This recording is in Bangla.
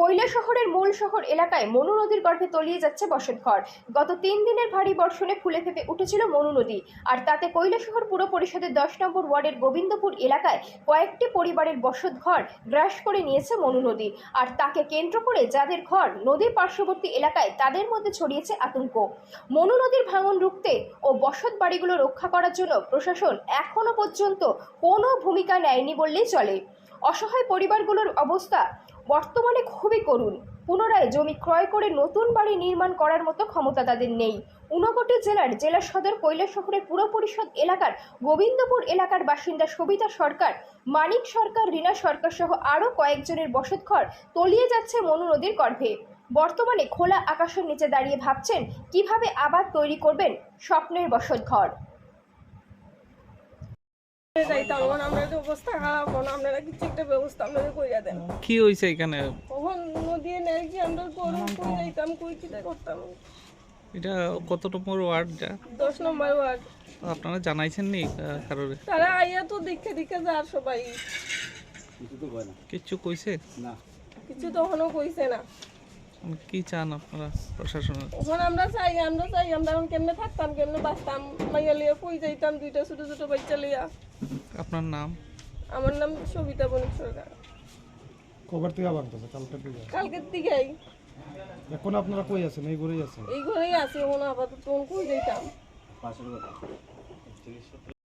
কৈলা শহরের মূল শহর এলাকায় মনু নদীর গর্ভে তলিয়ে যাচ্ছে বসতঘর। গত তিন দিনের ভারী বর্ষণে ফুলে ফেপে উঠেছিল মনু নদী। আর তাতে কৈলা শহর পুর পরিষদের দশ নম্বর ওয়ার্ডের গোবিন্দপুর এলাকায় কয়েকটি পরিবারের বসতঘর গ্রাস করে নিয়েছে মনু নদী। আর তাকে কেন্দ্র করে যাদের ঘর নদীর পার্শ্ববর্তী এলাকায় তাদের মধ্যে ছড়িয়েছে আতঙ্ক। মনু নদীর ভাঙন রুখতে ও বসত বাড়িগুলো রক্ষা করার জন্য প্রশাসন এখনও পর্যন্ত কোনো ভূমিকা নেয়নি বললেই চলে। অসহায় পরিবারগুলোর অবস্থা বর্তমানে খুবই করুণ। পুনরায় জমি ক্রয় করে নতুন বাড়ি নির্মাণ করার মতো ক্ষমতা তাদের নেই। ঊনকোটি জেলার জেলা সদর কৈলাসহরের পুর পরিষদ এলাকার গোবিন্দপুর এলাকার বাসিন্দা সবিতা সরকার, মানিক সরকার, রীনা সরকার সহ আরও কয়েকজনের বসতঘর তলিয়ে যাচ্ছে মনু নদীর গর্ভে। বর্তমানে খোলা আকাশের নিচে দাঁড়িয়ে ভাবছেন, কীভাবে আবার তৈরি করবেন স্বপ্নের বসতঘর? যাইতাম এখন আমরা অবস্থা খারাপ হন আপনারা কিছু একটা ব্যবস্থা আপনাদের কইরা দেন। কি হয়েছে এখানে? কখন নদী নেই কি আমরা করুন কই যাইতাম কই কিটা করতাম এটা কত নম্বর ওয়ার্ডটা দশ নম্বর ওয়ার্ড। আপনারা জানাইছেন নি কারোর? তারা আইয়া তো দেখে দেখে যার সবাই। কিচ্ছু কইছে? না। কিছু তখনও কইছে না। কি চান আপনারা প্রশাসনের? ওখানে আমরা চাই আমরা চাই আমরা এখন কেমনে থাকতাম কেমনে বাঁচতাম? মাইয়া লিয়া কই যাইতাম দুইটা ছোট ছোট বাচ্চা লিয়া আপনার নাম? আমার নাম সবিতা বণিক সরকার। কবার থেকে বাংলাদেশে কালকে থেকে কালকের দিকেই। এখন আপনারা কই আছেন? এই ঘরেই আছেন? এই ঘরেই আছি এখন আপাতত কই যাইতাম?